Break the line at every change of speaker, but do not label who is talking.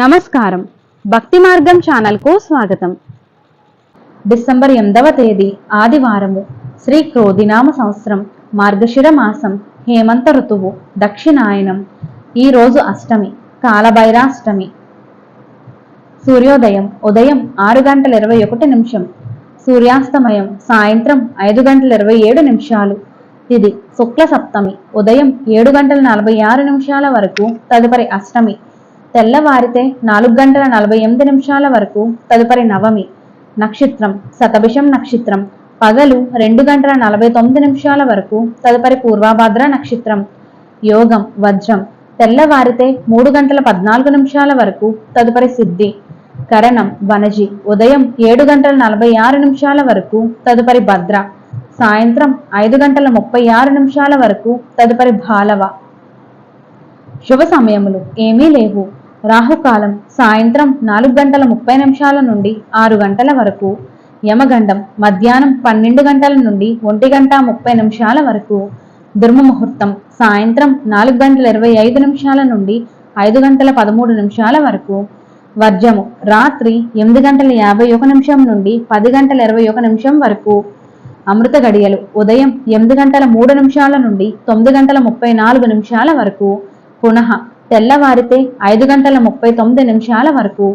నమస్కారం. భక్తి మార్గం ఛానల్కు స్వాగతం. డిసెంబర్ ఎనిమిదవ తేదీ ఆదివారము. శ్రీ క్రోధినామ సంవత్సరం మార్గశిర మాసం హేమంత ఋతువు దక్షిణాయనం. ఈ రోజు అష్టమి కాలభైరాష్టమి. సూర్యోదయం ఉదయం ఆరు గంటల ఇరవై ఒకటి నిమిషం. సూర్యాస్తమయం సాయంత్రం ఐదు గంటల ఇరవై ఏడు నిమిషాలు. తిది శుక్ల సప్తమి ఉదయం ఏడు గంటల నలభై ఆరు నిమిషాల వరకు తదుపరి అష్టమి. తెల్లవారితే నాలుగు గంటల నలభై ఎనిమిది నిమిషాల వరకు తదుపరి నవమి నక్షత్రం శతభిషం నక్షత్రం పగలు రెండు గంటల నలభై తొమ్మిది నిమిషాల వరకు తదుపరి పూర్వభాద్ర నక్షత్రం యోగం వజ్రం తెల్లవారితే మూడు గంటల పద్నాలుగు నిమిషాల వరకు తదుపరి సిద్ధి కరణం వనజి ఉదయం ఏడు గంటల నలభై ఆరు నిమిషాల వరకు తదుపరి భద్ర సాయంత్రం ఐదు గంటల ముప్పై ఆరు నిమిషాల వరకు తదుపరి భాలవ. శుభ సమయములు ఏమీ లేవు. రాహుకాలం సాయంత్రం నాలుగు గంటల ముప్పై నిమిషాల నుండి ఆరు గంటల వరకు యమగండం మధ్యాహ్నం పన్నెండు గంటల నుండి ఒంటి గంట ముప్పై నిమిషాల వరకు దుర్మ ముహూర్తం సాయంత్రం నాలుగు గంటల ఇరవై ఐదు నిమిషాల నుండి ఐదు గంటల పదమూడు నిమిషాల వరకు వర్జము రాత్రి ఎనిమిది గంటల యాభై ఒక నిమిషం నుండి పది గంటల ఇరవై ఒక నిమిషం వరకు అమృత గడియలు ఉదయం ఎనిమిది గంటల మూడు నిమిషాల నుండి తొమ్మిది గంటల ముప్పై నాలుగు నిమిషాల వరకు పునః తెల్లవారితే ఐదు గంటల ముప్పై తొమ్మిది నిమిషాల వరకు